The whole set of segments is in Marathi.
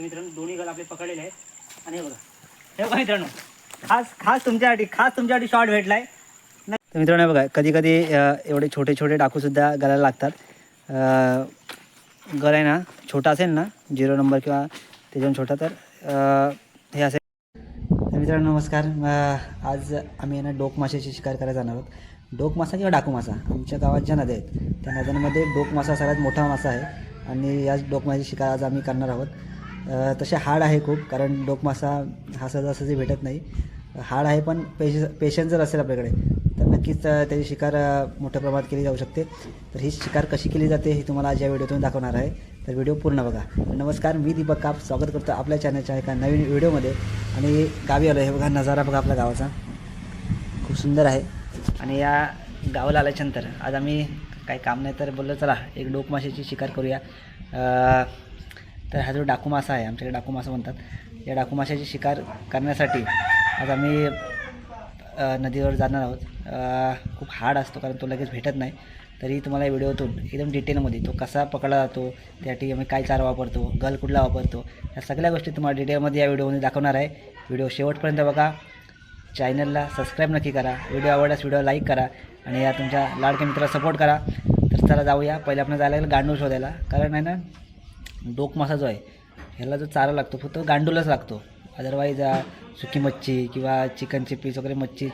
तर मित्रांनो दोन्ही गल आपले पकडलेले आहेत. आणि हे बघा. हे बघा मित्रांनो खास खास तुमच्यासाठी खास तुमच्यासाठी शॉर्ट भेटलाय. आहे तर मित्रांनो बघा कधी कधी एवढे छोटे छोटे डाकूसुद्धा गळायला लागतात. गळ आहे ना छोटा असेल ना झिरो नंबर किंवा त्याच्याहून छोटा तर हे असेल. तर मित्रांनो नमस्कार. आज आम्ही आहे ना डोक माशाची शिकार करायला जाणार आहोत. डोक मासा किंवा डाकू मासा? आमच्या गावात ज्या नद्या आहेत त्या नद्यांमध्ये डोक मासा सगळ्यात मोठा मासा आहे. आणि याच डोक माशाची शिकार आज आम्ही करणार आहोत. तसे हाड आहे खूप कारण लोकमासा हा सहजासहजी भेटत नाही. हाड आहे पण पेश पेशन्स जर असेल आपल्याकडे तर नक्कीच त्याची शिकार मोठ्या प्रमाणात केली जाऊ शकते. तर ही शिकार कशी केली जाते हे तुम्हाला आज या व्हिडिओतून दाखवणार आहे. तर व्हिडिओ पूर्ण बघा. नमस्कार मी दीपक काप. स्वागत करतो आपल्या चॅनलच्या एका नवीन व्हिडिओमध्ये. आणि गावी आलो हे बघा नजारा बघा आपल्या गावाचा. खूप सुंदर आहे. आणि या गावाला आल्याच्यानंतर आज आम्ही काही काम नाही तर बोललो चला एक डोकमाशाची शिकार करूया. तर हा जो डाकू मासा आहे आमच्याकडे डाकू मासा म्हणतात. या डाकू माशाची शिकार करण्यासाठी आज आम्ही नदीवर जाणार आहोत. खूप हार्ड असतो कारण तो लगेच भेटत नाही. तरी तुम्हाला या व्हिडिओतून एकदम डिटेलमध्ये तो कसा पकडला जातो त्यासाठी आम्ही काय चारा वापरतो गल कुठला वापरतो या सगळ्या गोष्टी तुम्हाला डिटेलमध्ये या व्हिडिओमध्ये दाखवणार आहे. व्हिडिओ शेवटपर्यंत बघा. चॅनलला सबस्क्राईब नक्की करा. व्हिडिओ आवडल्यास व्हिडिओ लाईक करा आणि या तुमच्या लाडक्या मित्राला सपोर्ट करा. तर चला जाऊया. पहिले आपण जायला लागेल गांडूळ शोधायला. कारण आहे ना डोक मासा जो आहे. ह्याला जो चारा लागतो फक्त गांडूलच लागतो. अदरवाईज सुकी मच्छी किंवा चिकनचे पीस वगैरे मच्छी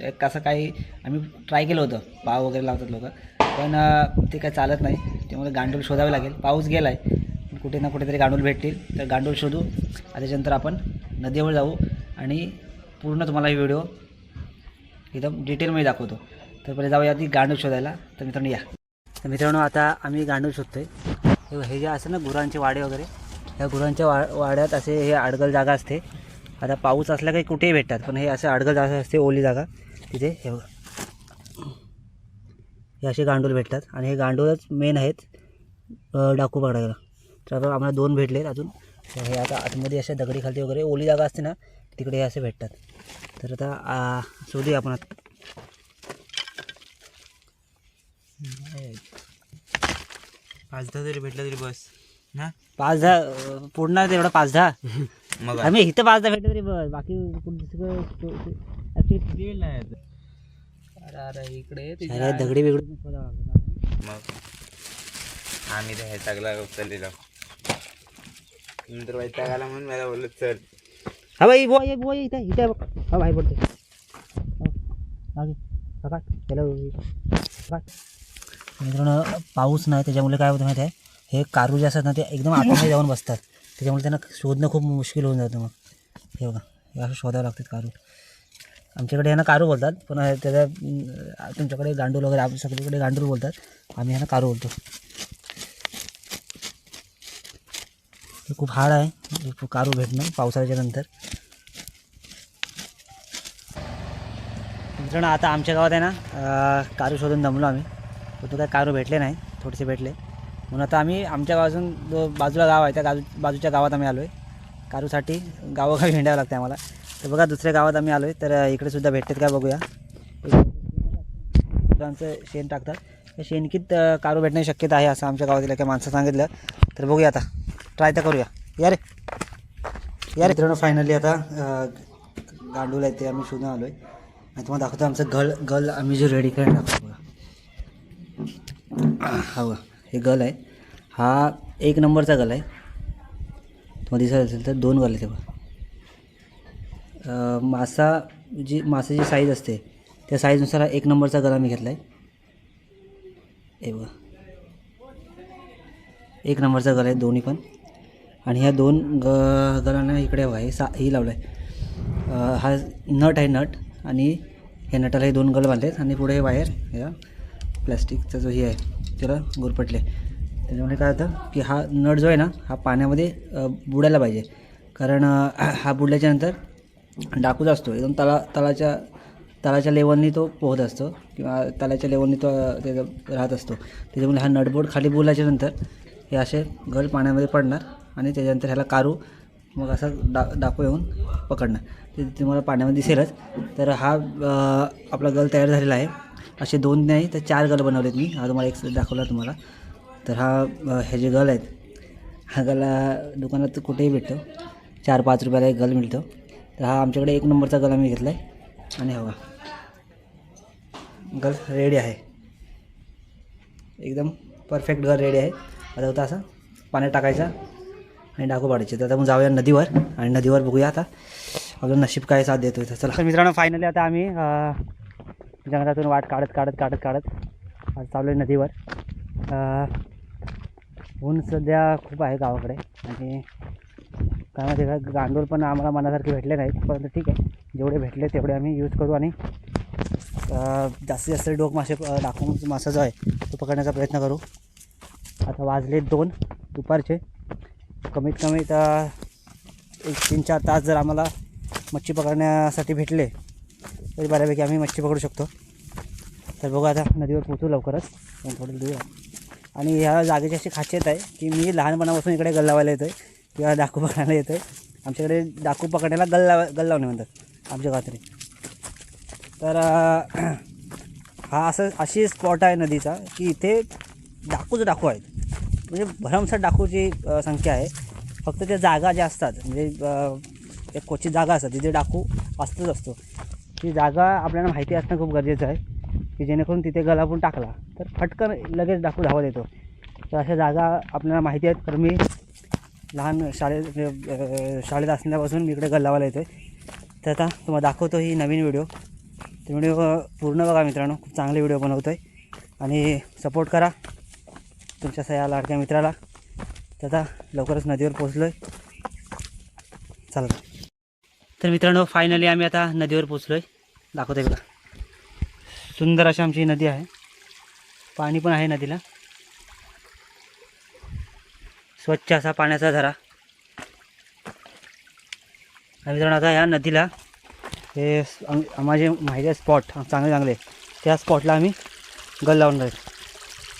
एक काही आम्ही ट्राय केलं होतं. पाव वगैरे लावतात लोक. पण ते काय चालत नाही. त्यामुळे गांडूल शोधावे लागेल. पाऊस गेला आहे कुठे ना कुठेतरी गांडूल भेटतील. तर गांडूल शोधू. त्याच्यानंतर आपण नदीवर जाऊ. आणि पूर्ण तुम्हाला ही व्हिडिओ एकदम डिटेलमध्ये दाखवतो. तर पहिले जाऊया आधी गांडूळ शोधायला. तर मित्रांनो या. तर मित्रांनो आता आम्ही गांडूळ शोधतो आहे हे हे जे असं ना गुरांचे वाडे वगैरे ह्या गुरांच्या वा वाड्यात असे हे अडगल जागा असते. आता पाऊस असला काही कुठेही भेटतात पण हे असे अडगल जागा असते ओली जागा. तिथे हे हे असे गांडूळ भेटतात आणि हे गांडूळच मेन आहेत डाकू पकडायला. तर आता आम्हाला दोन भेटलेत अजून. हे आता आतमध्ये अशा दगडी खालती वगैरे ओली जागा असते ना तिकडे हे असे भेटतात. तर आता शोधूया आपण आता. पाच दहा जरी भेटलं तरी बस. ना? पाच दहा पूर्ण तेवढा पाच दहा. मग आम्ही इथं पाच दहा भेटले तरी बस. बाकी अरे अरे इकडे दगडी बिगडी. मग? आम्ही तर हे चांगला चाललेलो नंतर वैताग आला म्हणून मला बोललो चल. हा बाई बुवा ये बुवा इथं इथं. हा भाई चलो पकड मित्रांनो पाऊस नाही त्याच्यामुळे काय होतं माहिती आहे? हे कारू जे असतात ना ते एकदम आतमध्ये जाऊन बसतात. त्याच्यामुळे त्यांना शोधणं खूप मुश्किल होऊन जातं मग. हे बघा हे असं शोधावं लागतात कारू. आमच्याकडे यांना कारू बोलतात पण त्याच्या तुमच्याकडे गांडूळ वगैरे आप सगळीकडे गांडूळ बोलतात. आम्ही यांना कारू बोलतो. हे खूप हार्ड आहे कारू भेटणं पावसाळ्याच्या नंतर. मित्रांनो आता आमच्या गावात आहे ना कारू शोधून दमलो आम्ही. पण काय कारू भेटले नाही थोडेसे भेटले. म्हणून आता आम्ही आमच्या गावातून जो बाजूला गाव आहे त्या गाजू बाजूच्या गावात आम्ही आलो आहे कारूसाठी गावोगावी हिंडावं लागतं आम्हाला. तर बघा दुसऱ्या गावात आम्ही आलो आहे तर इकडे सुद्धा भेटतात काय बघूया. आमचं शेण टाकतात. त्या शेणकीत कारू भेटण्याची शक्यता आहे असं आमच्या गावातील काही माणसं सांगितलं. तर बघूया आता. ट्राय तर करूया. या रे. या रे. मित्रांनो फायनली आता गांडूला आहे ते आम्ही शोधून आलो आहे आणि तुम्हाला दाखवतो आमचं गल गल आम्ही जे रेडी करून टाकतो बघा. हा हे गल आहे. हा एक नंबरचा गल आहे. तुम्हाला दिसत असेल तर दोन गल आहेत तेव्हा बघा. मासा जी मासाची साईज असते त्या साईजनुसार एक नंबरचा गला मी घेतला आहे एव एक नंबरचा गला आहे दोन्ही पण. आणि ह्या दोन ग गलांना इकडे हवा हे सा ही लावलं आहे हा नट आहे नट आणि ह्या नटाला हे दोन गल बांधलेत आणि पुढे बाहेर या प्लॅस्टिकचा जो हे आहे त्याला गुरपटले त्याच्यामुळे काय होतं की हा नट जो आहे ना हा पाण्यामध्ये बुडायला पाहिजे. कारण हा बुडल्याच्यानंतर डाकूच असतो. एकदम तला तलाच्या तलाच्या लेवलनी तो पोहत असतो किंवा तलाच्या लेवलनी तो त्याचा राहत असतो. त्याच्यामुळे हा नटबोर्ड खाली बोलायच्यानंतर हे असे गल पाण्यामध्ये पडणार आणि त्याच्यानंतर ह्याला कारू मग असं डा डाकू येऊन पकडणं. ते तुम्हाला पाण्यामध्ये दिसेलच. तर हा आपला गल तयार झालेला आहे. असे दोन नाही तर चार गल बनवलेत मी. हा तुम्हाला एक दाखवला तुम्हाला. तर हा हे जे गल आहेत हा गला दुकानात कुठेही भेटतो. चार पाच रुपयाला एक गल मिळतो. तर हा आमच्याकडे एक नंबरचा गल आम्ही घेतला आहे आणि हवा गल रेडी आहे. एकदम परफेक्ट गल रेडी आहे. आता होता असा. पाण्यात टाकायचा. आणि डाकू पाडायचे. तर आता मग जाऊया नदीवर आणि नदीवर बघूया आता. आपलं नशीब काय साथ देतो इथं चला. तर मित्रांनो फायनली आता आम्ही जंगलातून वाट काढत काढत काढत काढत आज चालू आहे नदीवर ऊन सध्या खूप आहे गावाकडे आणि काय माहिती का गांडूळ पण आम्हाला मनासारखे भेटले नाहीत परंतु ठीक आहे. जेवढे भेटले तेवढे आम्ही यूज करू आणि जास्तीत जास्त डोक मासे अं, दाखवून मासा जो आहे तो पकडण्याचा प्रयत्न करू. आता वाजले दोन दुपारचे. कमीत कमी तर एक तीन चार तास जर आम्हाला मच्छी पकडण्यासाठी भेटले तरी बऱ्यापैकी आम्ही मच्छी पकडू शकतो. तर बघा आता नदीवर पोचू लवकरच. पण थोडं दूर आणि ह्या जागेची अशी खासियत आहे की मी लहानपणापासून इकडे गल्लावायला येतो आहे किंवा डाकू पकडायला येतो आहे आमच्याकडे डाकू पकडण्याला गल्ला गल्लावणे म्हणतात आमच्या गावातरी. तर हा असं अशी स्पॉट आहे नदीचा की इथे डाकूच डाकू आहेत. म्हणजे भरमसाठ डाकूची संख्या आहे. फक्त त्या जागा ज्या असतात म्हणजे एक क्वचित जागा असतात तिथे डाकू असतोच असतो. ती जागा आपल्याला माहिती असणं खूप गरजेचं आहे की जेणेकरून तिथे गलापून टाकला तर फटकन लगेच डाकू धावत येतो. तर अशा जागा आपल्याला माहिती आहेत तर मी लहान शाळेत शाळेत असल्यापासून मी इकडे गल्लावाला येतो आहे तर आता तुम्हाला दाखवतो ही नवीन व्हिडिओ. तर व्हिडिओ पूर्ण बघा मित्रांनो खूप चांगले व्हिडिओ बनवतो आहे आणि सपोर्ट करा. तुमच्या सया लाडक्या मित्राला. दादा लवकरच नदीवर पोचलो आहे चला तर मित्रांनो फायनली आम्ही आता नदीवर पोचलो आहे दाखवतो बघा. सुंदर अशी आमची नदी आहे. पाणी पण आहे नदीला. स्वच्छ असा पाण्याचा झरा. मित्रांनो आता ह्या नदीला हे माझे माहिती आहे स्पॉट चांगले चांगले त्या स्पॉटला आम्ही गल लावून राहील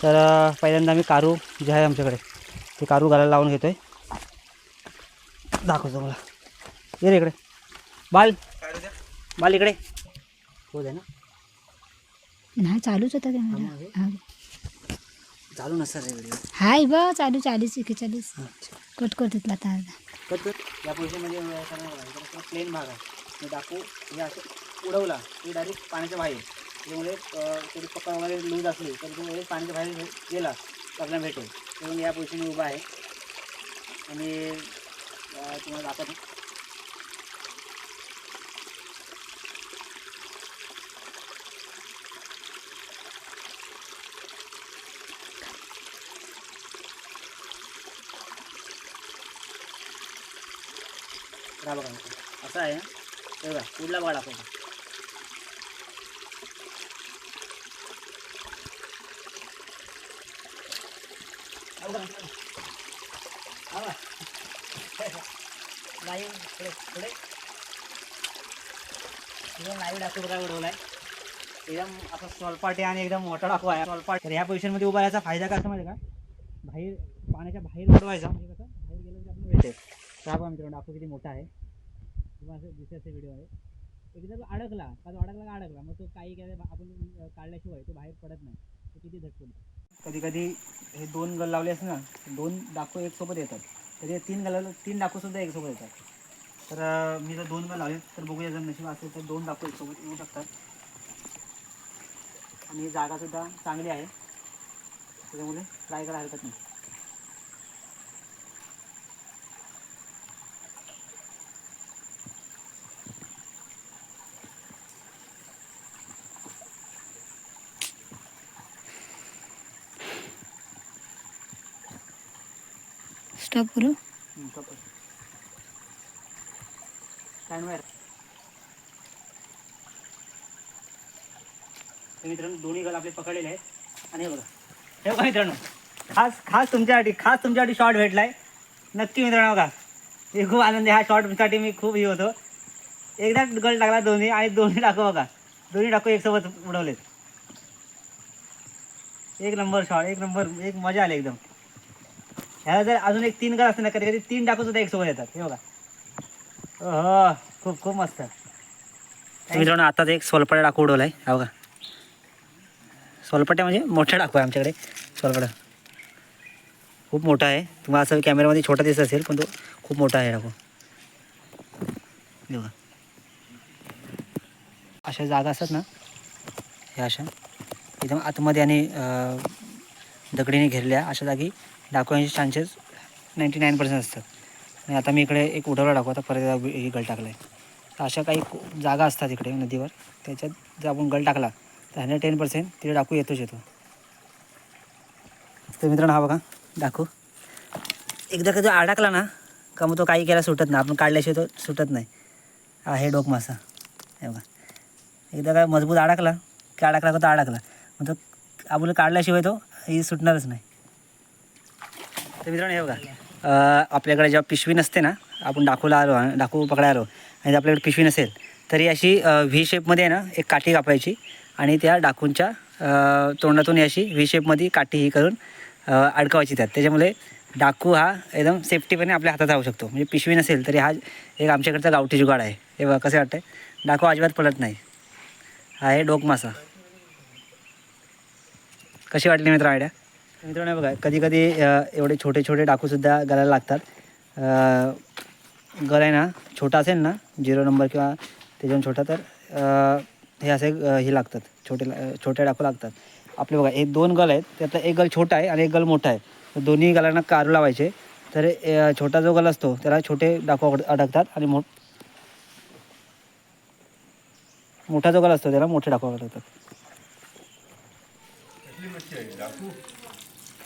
तर पहिल्यांदा आम्ही कारू जे आहे आमच्याकडे ते कारू घालायला लावून घेतो आहे दाखवतो मला ये रे इकडे. बाल. बाल इकडे. हो दे ना. नाही चालूच होता हा. कॅमेरा चालू नसतं रे हाय ब चालू चाळीस एके चाळीस अच्छा. कट करतात आता कट कर. या पोझिशनमध्ये प्लेन भाग आहे. मी टाकू हे असं उडवला. की डायरेक्ट पाण्याच्या बाहेर. त्यामुळे कुठे थोडी वगैरे लूज असली तर तो लगेच पाण्याच्या बाहेर गेला तर आपल्याला भेटेल म्हणून या पोझिशनने उभा आहे. आणि तुम्हाला दाखवतो. बघा असं आहे. बघा पुढला बघा दाखवतो हा बघा मित्रांनो. हा बघा. लाईव्ह पुढे पुढे एकदम लाईव्ह डाकू बघा उडवलाय एकदम असा सोलपाटी आणि एकदम मोठा डाकू आहे सोलपाट तर ह्या पोझिशनमध्ये उभा राहायचा फायदा काय असं माहिती का बाहेर पाण्याच्या बाहेर उडवायचा म्हणजे कसं बाहेर गेलं की आपल्याला भेटेल तर आपण बघा मित्रांनो डाकू किती मोठा आहे किंवा असं दुसऱ्याचा व्हिडिओ आहे एकदा तो अडकला का तो अडकला का अडकला मग तो काही काय आपण काढल्याशिवाय तो बाहेर पडत नाही तो किती धटकून कधी कधी हे दोन गल लावले असते ना दोन डाकू एकसोबत येतात. तर हे तीन गल तीन डाकूसुद्धा एकसोबत एक सोबत येतात. तर मी जर दोन गल लावले तर बघूया जर नशीब असेल तर दोन डाकू एकसोबत येऊ शकतात. आणि ही चांगली आहे. त्याच्यामुळे ट्राय करायला हरकत नाही. स्टॉप करू. मित्रांनो दोन्ही गल आपले पकडलेले आहेत. आणि हे बघा. हे बघा मित्रांनो खास खास तुमच्यासाठी खास तुमच्यासाठी शॉर्ट भेटलाय. नक्की मित्रांनो बघा. मी खूप आनंदी ह्या शॉर्टसाठी मी खूप हे होतो. एकदा गल टाकला दोन्ही आणि दोन्ही टाकू बघा. दोन्ही टाकू एक सोबत उडवलेत. एक नंबर शॉट एक नंबर एक मजा आली एकदम. ह्याला जर अजून एक तीन गल असते ना कधी कधी तीन टाकू सुद्धा एक सोबत येतात. हे बघा. हो खूप खूप मस्त. मित्रांनो आता एक सोलपाटा टाकू उडवलाय. हा बघा. सोलपाट्या म्हणजे मोठ्या टाकू आहे आमच्याकडे. सोलपाटा खूप मोठा आहे. तुम्हाला असं कॅमेरामध्ये छोटा दिसत असेल पण तो खूप मोठा आहे डाकू. बघा. अशा जागा असतात ना ह्या अशा. एकदम आतमध्ये आणि दगडीने घेरल्या अशा जागी डाकू यांचे चान्सेस नाईंटी नाईन पर्सेंट असतात. आणि आता मी इकडे एक उडवला दाखवता आता परत एकदा हे गळ टाकला आहे तर अशा काही जागा असतात इकडे नदीवर. त्याच्यात जर आपण गळ टाकला तर हंड्रेड टेन पर्सेंट तिथे डाकू येतोच येतो. तर मित्रांनो हा बघा डाकू एकदा कधी अडकला ना का मग तो काही केला सुटत नाही. आपण काढल्याशिवाय तो सुटत नाही. हा हे डोक मासा. हे बघा. एकदा काय मजबूत अडकला की अडकला का तो अडकला. मग तो आपण काढल्याशिवाय तो ही सुटणारच नाही. तर मित्रांनो हे बघा. आपल्याकडे जेव्हा पिशवी नसते ना आपण डाकूला आलो डाकू पकडायला आलो आणि जर आपल्याकडे पिशवी नसेल तरी अशी व्ही शेपमध्ये आहे ना एक काठी कापायची आणि त्या डाकूंच्या तोंडातून ही अशी व्ही शेपमध्ये काठी ही करून अडकवायची त्यात. त्याच्यामुळे डाकू हा एकदम सेफ्टीपणे आपल्या हातात राहू शकतो. म्हणजे पिशवी नसेल तरी हा एक आमच्याकडचा गावठी जुगाड आहे. हे बघा कसं वाटतंय? डाकू अजिबात पडत नाही. हा आहे डोक मासा कशी वाटली मित्र आयडिया मित्रांनो बघा कधी कधी एवढे छोटे छोटे डाकूसुद्धा गळायला लागतात. अं, गळ आहे ना छोटा असेल ना झिरो नंबर किंवा त्याच्याहून छोटा तर हे असे हे लागतात. छोटे छोटे डाकू लागतात. आपले बघा हे दोन गल आहेत त्यातला एक गल छोटा आहे आणि एक गल मोठा आहे. तर दोन्ही गलांना कारू लावायचे. तर छोटा जो गल असतो त्याला छोटे डाकू अडकतात आणि मो मोठा जो गल असतो त्याला मोठे डाकू अडकतात.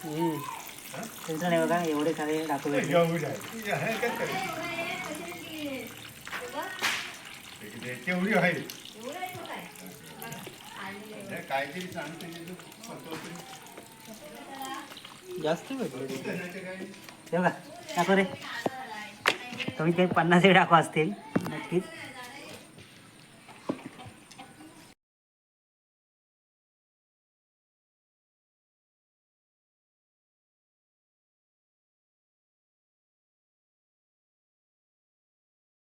हम्म. बघा एवढे सारे डाकू तेवढी आहे काहीतरी सांगते जास्त भेटले हे बघा दाखव रे. तुम्ही ते पन्नास एक असतील नक्कीच.